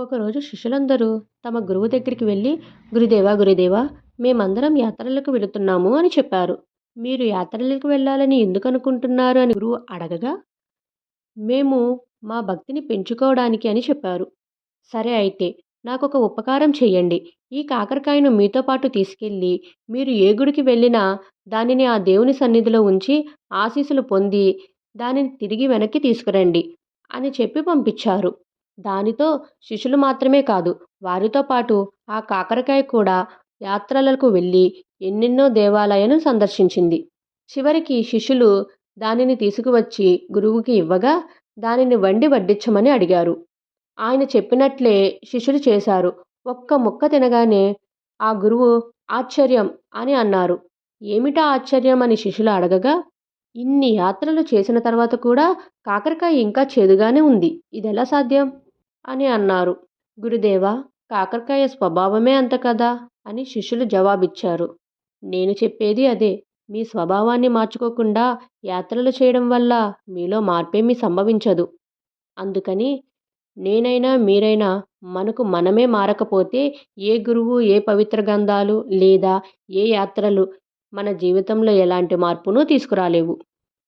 ఒకరోజు శిష్యులందరూ తమ గురువు దగ్గరికి వెళ్ళి గురుదేవా గురుదేవా మేమందరం యాత్రలకు వెళుతున్నాము అని చెప్పారు. మీరు యాత్రలకు వెళ్ళాలని ఎందుకు అనుకుంటున్నారు? అని గురువు అడగగా మేము మా భక్తిని పెంచుకోవడానికి అని చెప్పారు. సరే అయితే నాకు ఒక ఉపకారం చేయండి ఈ కాకరకాయను మీతో పాటు తీసుకెళ్ళి మీరు ఏ గుడికి వెళ్ళినా దానిని ఆ దేవుని సన్నిధిలో ఉంచి ఆశీస్సులు పొంది దానిని తిరిగి వెనక్కి తీసుకురండి అని చెప్పి పంపించారు. దానితో శిష్యులు మాత్రమే కాదు వారితో పాటు ఆ కాకరకాయ కూడా యాత్రలకు వెళ్ళి ఎన్నెన్నో దేవాలయాలను సందర్శించింది. చివరికి శిష్యులు దానిని తీసుకువచ్చి గురువుకి ఇవ్వగా దానిని వండి వడ్డించమని అడిగారు. ఆయన చెప్పినట్లే శిష్యులు చేశారు. ఒక్క ముక్క తినగానే ఆ గురువు ఆశ్చర్యం అని అన్నారు. ఏమిటా ఆశ్చర్యం అని శిష్యులు అడగగా ఇన్ని యాత్రలు చేసిన తర్వాత కూడా కాకరకాయ ఇంకా చేదుగానే ఉంది. ఇది ఎలా సాధ్యం? అని అన్నారు. గురుదేవా కాకరకాయ స్వభావమే అంత కదా? అని శిష్యులు జవాబిచ్చారు. నేను చెప్పేది అదే. మీ స్వభావాన్ని మార్చుకోకుండా యాత్రలు చేయడం వల్ల మీలో మార్పేమీ సంభవించదు. అందుకని నేనైనా మీరైనా మనకు మనమే మారకపోతే ఏ గురువు ఏ పవిత్ర గంధాలు లేదా ఏ యాత్రలు మన జీవితంలో ఎలాంటి మార్పును తీసుకురాలేవు.